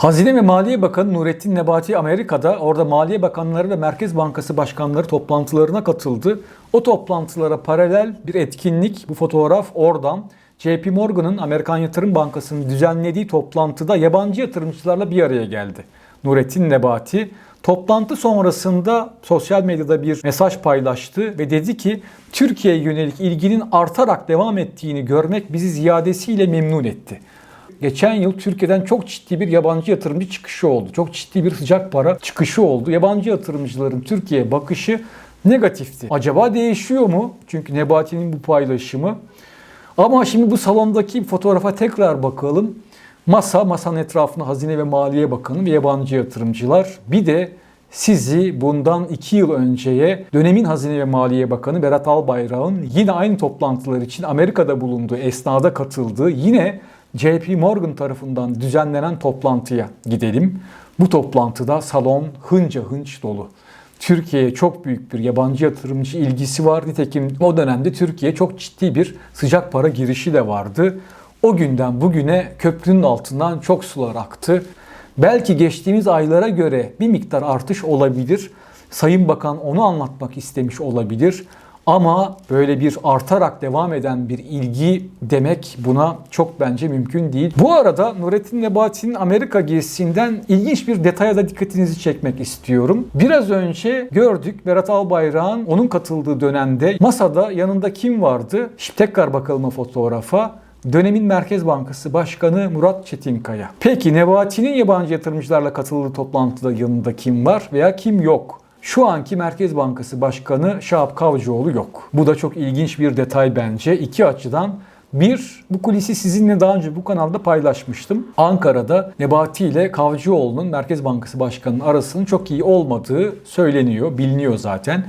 Hazine ve Maliye Bakanı Nurettin Nebati Amerika'da orada Maliye Bakanları ve Merkez Bankası Başkanları toplantılarına katıldı. O toplantılara paralel bir etkinlik bu fotoğraf oradan. JP Morgan'ın Amerikan Yatırım Bankası'nın düzenlediği toplantıda yabancı yatırımcılarla bir araya geldi. Nurettin Nebati toplantı sonrasında sosyal medyada bir mesaj paylaştı ve dedi ki Türkiye'ye yönelik ilginin artarak devam ettiğini görmek bizi ziyadesiyle memnun etti. Geçen yıl Türkiye'den çok ciddi bir yabancı yatırımcı çıkışı oldu. Çok ciddi bir sıcak para çıkışı oldu. Yabancı yatırımcıların Türkiye'ye bakışı negatifti. Acaba değişiyor mu? Çünkü Nebati'nin bu paylaşımı. Ama şimdi bu salondaki fotoğrafa tekrar bakalım. Masa, masanın etrafında Hazine ve Maliye Bakanı ve yabancı yatırımcılar. Bir de sizi bundan iki yıl önceye dönemin Hazine ve Maliye Bakanı Berat Albayrak'ın yine aynı toplantılar için Amerika'da bulunduğu esnada katıldığı yine JP Morgan tarafından düzenlenen toplantıya gidelim. Bu toplantıda salon hınca hınç dolu. Türkiye'ye çok büyük bir yabancı yatırımcı ilgisi var. Nitekim o dönemde Türkiye çok ciddi bir sıcak para girişi de vardı. O günden bugüne köprünün altından çok sular aktı. Belki geçtiğimiz aylara göre bir miktar artış olabilir. Sayın Bakan onu anlatmak istemiş olabilir. Ama böyle bir artarak devam eden bir ilgi demek buna çok bence mümkün değil. Bu arada Nurettin Nebati'nin Amerika gezisinden ilginç bir detaya da dikkatinizi çekmek istiyorum. Biraz önce gördük Berat Albayrak'ın onun katıldığı dönemde masada yanında kim vardı? Şimdi tekrar bakalım o fotoğrafa. Dönemin Merkez Bankası Başkanı Murat Çetinkaya. Peki Nebati'nin yabancı yatırımcılarla katıldığı toplantıda yanında kim var veya kim yok? Şu anki Merkez Bankası Başkanı Şahap Kavcıoğlu yok. Bu da çok ilginç bir detay bence. İki açıdan bir, bu kulisi sizinle daha önce bu kanalda paylaşmıştım. Ankara'da Nebati ile Kavcıoğlu'nun Merkez Bankası Başkanı'nın arasının çok iyi olmadığı söyleniyor, biliniyor zaten.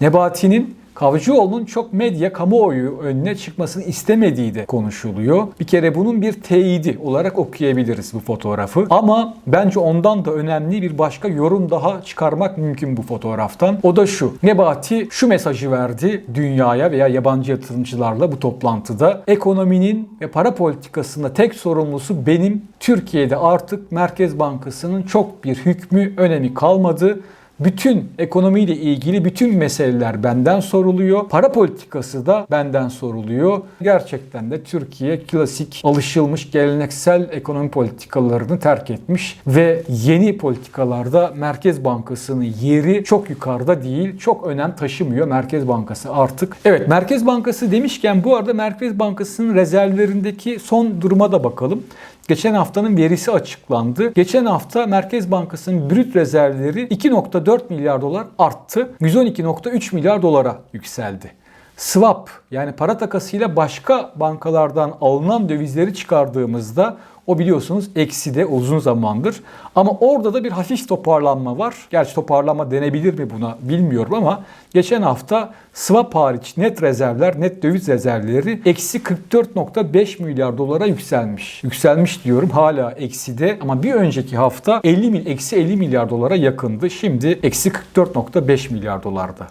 Nebati'nin Kavcıoğlu'nun çok medya kamuoyu önüne çıkmasını istemediği de konuşuluyor. Bir kere bunun bir teyidi olarak okuyabiliriz bu fotoğrafı. Ama bence ondan da önemli bir başka yorum daha çıkarmak mümkün bu fotoğraftan. O da şu. Nebati şu mesajı verdi dünyaya veya yabancı yatırımcılarla bu toplantıda. Ekonominin ve para politikasında tek sorumlusu benim. Türkiye'de artık Merkez Bankası'nın çok bir hükmü, önemi kalmadı. Bütün ekonomiyle ilgili bütün meseleler benden soruluyor. Para politikası da benden soruluyor. Gerçekten de Türkiye klasik, alışılmış, geleneksel ekonomi politikalarını terk etmiş ve yeni politikalarda Merkez Bankası'nın yeri çok yukarıda değil, çok önem taşımıyor Merkez Bankası artık. Evet, Merkez Bankası demişken bu arada Merkez Bankası'nın rezervlerindeki son duruma da bakalım. Geçen haftanın verisi açıklandı. Geçen hafta Merkez Bankası'nın brüt rezervleri 2.4 milyar dolar arttı. 112.3 milyar dolara yükseldi. Swap yani para takasıyla başka bankalardan alınan dövizleri çıkardığımızda o biliyorsunuz eksi de uzun zamandır. Ama orada da bir hafif toparlanma var. Gerçi toparlanma denebilir mi buna bilmiyorum ama geçen hafta swap hariç net rezervler, net döviz rezervleri eksi 44.5 milyar dolara yükselmiş. Yükselmiş diyorum hala eksi de ama bir önceki hafta 50 mil, eksi 50 milyar dolara yakındı. Şimdi eksi 44.5 milyar dolarda.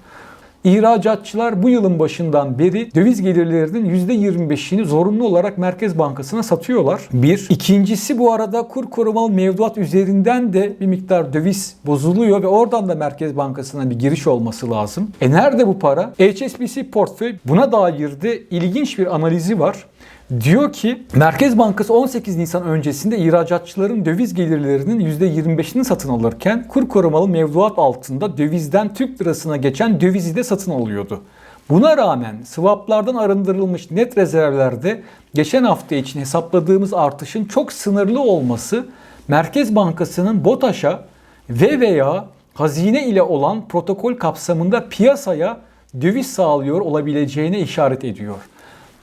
İhracatçılar bu yılın başından beri döviz gelirlerinin %25'ini zorunlu olarak Merkez Bankası'na satıyorlar. Bir. İkincisi bu arada kur korumalı mevduat üzerinden de bir miktar döviz bozuluyor ve oradan da Merkez Bankası'na bir giriş olması lazım. E nerede bu para? HSBC portföy buna dair de ilginç bir analizi var. Diyor ki Merkez Bankası 18 Nisan öncesinde ihracatçıların döviz gelirlerinin %25'ini satın alırken kur korumalı mevduat altında dövizden Türk lirasına geçen dövizi de satın alıyordu. Buna rağmen swaplardan arındırılmış net rezervlerde geçen hafta için hesapladığımız artışın çok sınırlı olması Merkez Bankası'nın BOTAŞ'a ve veya hazine ile olan protokol kapsamında piyasaya döviz sağlıyor olabileceğine işaret ediyor.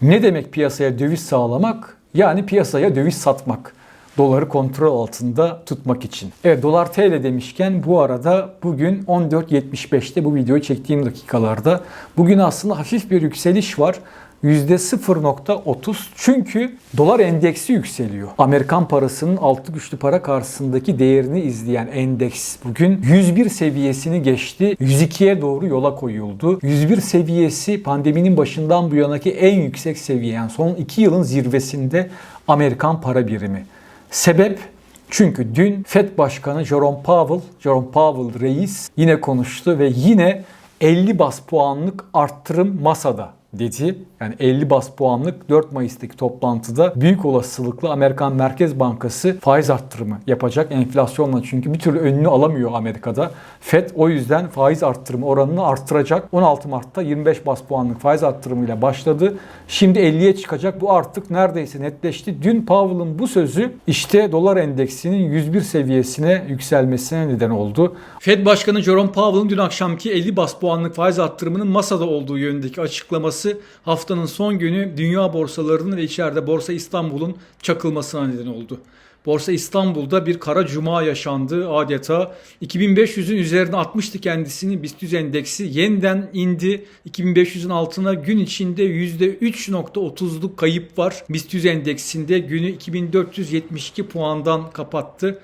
Ne demek piyasaya döviz sağlamak? Yani piyasaya döviz satmak. Doları kontrol altında tutmak için. Evet dolar TL demişken bu arada bugün 14.75'te bu videoyu çektiğim dakikalarda bugün aslında hafif bir yükseliş var. %0.30 çünkü dolar endeksi yükseliyor. Amerikan parasının altı güçlü para karşısındaki değerini izleyen endeks bugün 101 seviyesini geçti. 102'ye doğru yola koyuldu. 101 seviyesi pandeminin başından bu yanaki en yüksek seviye. Yani son 2 yılın zirvesinde Amerikan para birimi. Sebep Çünkü dün FED Başkanı Jerome Powell, Jerome Powell reis yine konuştu ve yine 50 bas puanlık arttırım masada dedi. Yani 50 bas puanlık 4 Mayıs'taki toplantıda büyük olasılıkla Amerikan Merkez Bankası faiz arttırımı yapacak enflasyonla çünkü bir türlü önünü alamıyor Amerika'da. Fed o yüzden faiz arttırımı oranını arttıracak. 16 Mart'ta 25 bas puanlık faiz arttırımıyla başladı. Şimdi 50'ye çıkacak. Bu artık neredeyse netleşti. Dün Powell'ın bu sözü işte dolar endeksinin 101 seviyesine yükselmesine neden oldu. Fed Başkanı Jerome Powell'ın dün akşamki 50 bas puanlık faiz arttırımının masada olduğu yönündeki açıklaması haftanın son günü dünya borsalarının ve içeride Borsa İstanbul'un çakılmasına neden oldu. Borsa İstanbul'da bir kara cuma yaşandı adeta. 2500'ün üzerine atmıştı kendisini BIST 100 endeksi. Yeniden indi. 2500'ün altına gün içinde %3.30'luk kayıp var. BIST 100 endeksinde günü 2472 puandan kapattı.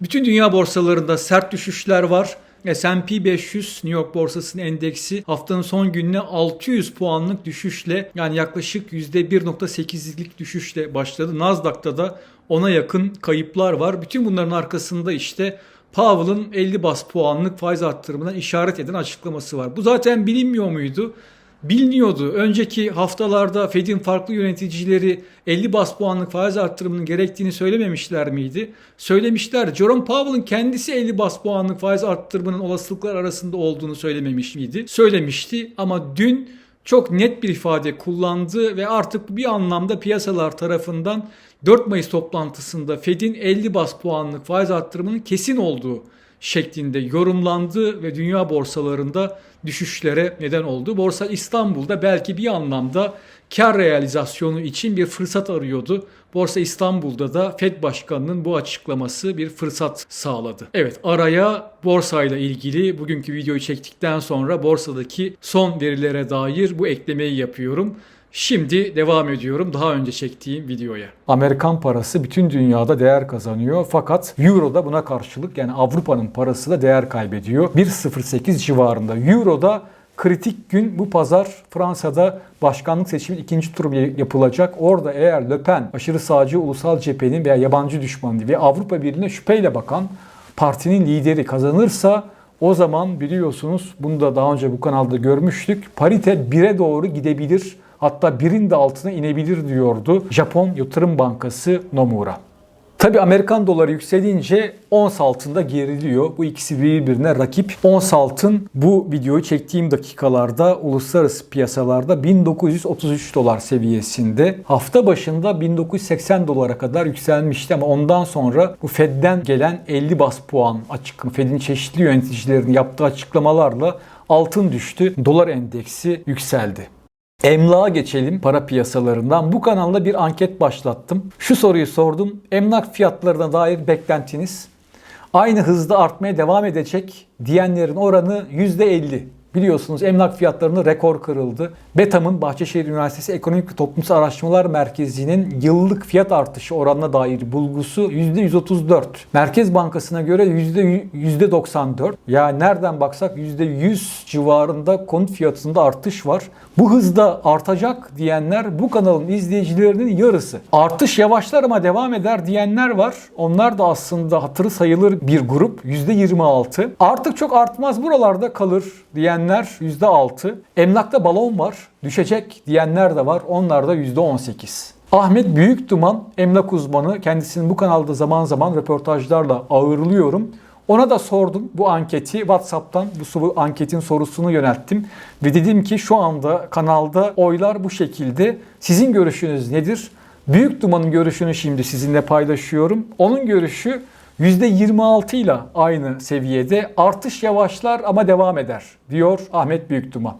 Bütün dünya borsalarında sert düşüşler var. S&P 500 New York borsasının endeksi haftanın son gününe 600 puanlık düşüşle yani yaklaşık %1.8'lik düşüşle başladı. Nasdaq'ta da ona yakın kayıplar var. Bütün bunların arkasında işte Powell'ın 50 bas puanlık faiz arttırımına işaret eden açıklaması var. Bu zaten bilinmiyor muydu? Biliniyordu. Önceki haftalarda Fed'in farklı yöneticileri 50 bas puanlık faiz arttırımının gerektiğini söylememişler miydi? Söylemişler. Jerome Powell'ın kendisi 50 bas puanlık faiz arttırımının olasılıklar arasında olduğunu söylememiş miydi? Söylemişti ama dün çok net bir ifade kullandı ve artık bir anlamda piyasalar tarafından 4 Mayıs toplantısında Fed'in 50 bas puanlık faiz arttırımının kesin olduğu şeklinde yorumlandı ve dünya borsalarında düşüşlere neden oldu. Borsa İstanbul'da belki bir anlamda kar realizasyonu için bir fırsat arıyordu. Borsa İstanbul'da da Fed Başkanı'nın bu açıklaması bir fırsat sağladı. Evet araya borsayla ilgili bugünkü videoyu çektikten sonra borsadaki son verilere dair bu eklemeyi yapıyorum. Şimdi devam ediyorum daha önce çektiğim videoya. Amerikan parası bütün dünyada değer kazanıyor fakat Euro da buna karşılık yani Avrupa'nın parası da değer kaybediyor. 1.08 civarında. Euro'da kritik gün bu pazar Fransa'da başkanlık seçimi ikinci tur yapılacak. Orada eğer Le Pen aşırı sağcı ulusal cephenin veya yabancı düşmanı ve Avrupa Birliği'ne şüpheyle bakan partinin lideri kazanırsa o zaman biliyorsunuz bunu da daha önce bu kanalda görmüştük. Parite 1'e doğru gidebilir hatta birin de altına inebilir diyordu Japon Yatırım Bankası Nomura. Tabi Amerikan doları yükselince ons altında geriliyor. Bu ikisi birbirine rakip. Ons altın bu videoyu çektiğim dakikalarda uluslararası piyasalarda 1933 dolar seviyesinde. Hafta başında 1980 dolara kadar yükselmişti ama ondan sonra bu Fed'den gelen 50 bas puan açık Fed'in çeşitli yöneticilerinin yaptığı açıklamalarla altın düştü. Dolar endeksi yükseldi. Emlağa geçelim para piyasalarından. Bu kanalda bir anket başlattım. Şu soruyu sordum. Emlak fiyatlarına dair beklentiniz aynı hızda artmaya devam edecek diyenlerin oranı %50. Biliyorsunuz emlak fiyatlarında rekor kırıldı. Betam'ın Bahçeşehir Üniversitesi Ekonomik ve Toplumsal Araştırmalar Merkezi'nin yıllık fiyat artışı oranına dair bulgusu %134. Merkez Bankası'na göre %94. Ya nereden baksak %100 civarında konut fiyatında artış var. Bu hızda artacak diyenler bu kanalın izleyicilerinin yarısı. Artış yavaşlar ama devam eder diyenler var. Onlar da aslında hatırı sayılır bir grup. %26. Artık çok artmaz buralarda kalır diyenler %6. Emlakta balon var. Düşecek diyenler de var. Onlar da %18. Ahmet Büyükduman emlak uzmanı. Kendisini bu kanalda zaman zaman röportajlarla ağırlıyorum. Ona da sordum bu anketi WhatsApp'tan bu anketin sorusunu yönelttim ve dedim ki şu anda kanalda oylar bu şekilde. Sizin görüşünüz nedir? Büyük Duman'ın görüşünü şimdi sizinle paylaşıyorum. Onun görüşü %26 ile aynı seviyede artış yavaşlar ama devam eder diyor Ahmet Büyükduman.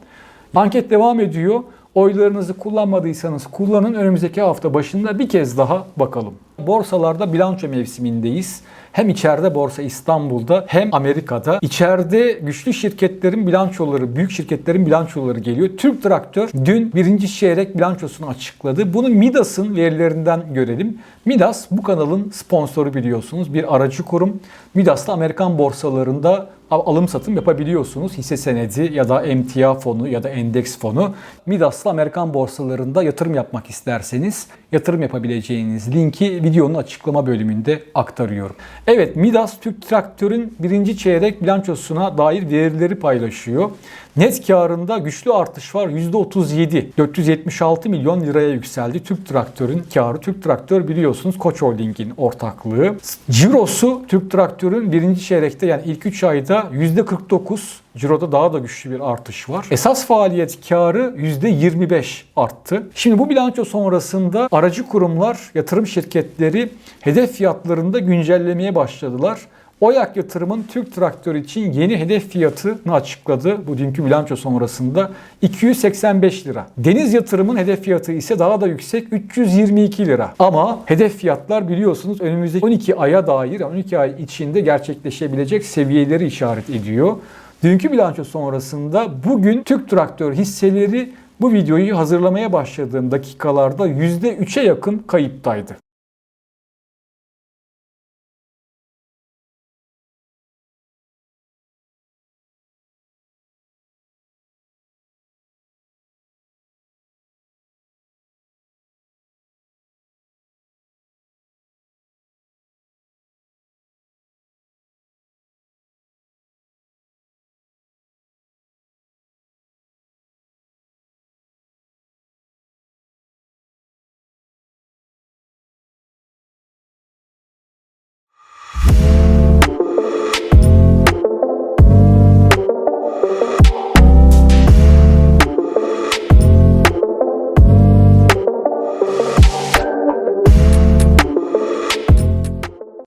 Anket devam ediyor. Oylarınızı kullanmadıysanız kullanın. Önümüzdeki hafta başında bir kez daha bakalım. Borsalarda bilanço mevsimindeyiz. Hem içeride Borsa İstanbul'da hem Amerika'da. İçeride güçlü şirketlerin bilançoları, büyük şirketlerin bilançoları geliyor. Türk Traktör dün birinci çeyrek bilançosunu açıkladı. Bunu Midas'ın verilerinden görelim. Midas bu kanalın sponsoru biliyorsunuz. Bir aracı kurum. Midas'ta Amerikan borsalarında alım satım yapabiliyorsunuz. Hisse senedi ya da emtia fonu ya da endeks fonu. Midas'la Amerikan borsalarında yatırım yapmak isterseniz yatırım yapabileceğiniz linki videonun açıklama bölümünde aktarıyorum. Evet Midas Türk Traktör'ün birinci çeyrek bilançosuna dair verileri paylaşıyor. Net karında güçlü artış var %37. 476 milyon liraya yükseldi Türk Traktör'ün karı. Türk Traktör biliyorsunuz Koç Holding'in ortaklığı. Cirosu Türk Traktör'ün birinci çeyrekte yani ilk 3 ayda %49. Ciro'da daha da güçlü bir artış var. Esas faaliyet karı %25 arttı. Şimdi bu bilanço sonrasında aracı kurumlar, yatırım şirketleri hedef fiyatlarında güncellemeye başladılar. Oyak Yatırım'ın Türk Traktör için yeni hedef fiyatını açıkladı bu dünkü bilanço sonrasında 285 lira. Deniz Yatırım'ın hedef fiyatı ise daha da yüksek 322 lira. Ama hedef fiyatlar biliyorsunuz önümüzdeki 12 aya dair 12 ay içinde gerçekleşebilecek seviyeleri işaret ediyor. Dünkü bilanço sonrasında bugün Türk Traktör hisseleri bu videoyu hazırlamaya başladığım dakikalarda %3'e yakın kayıptaydı.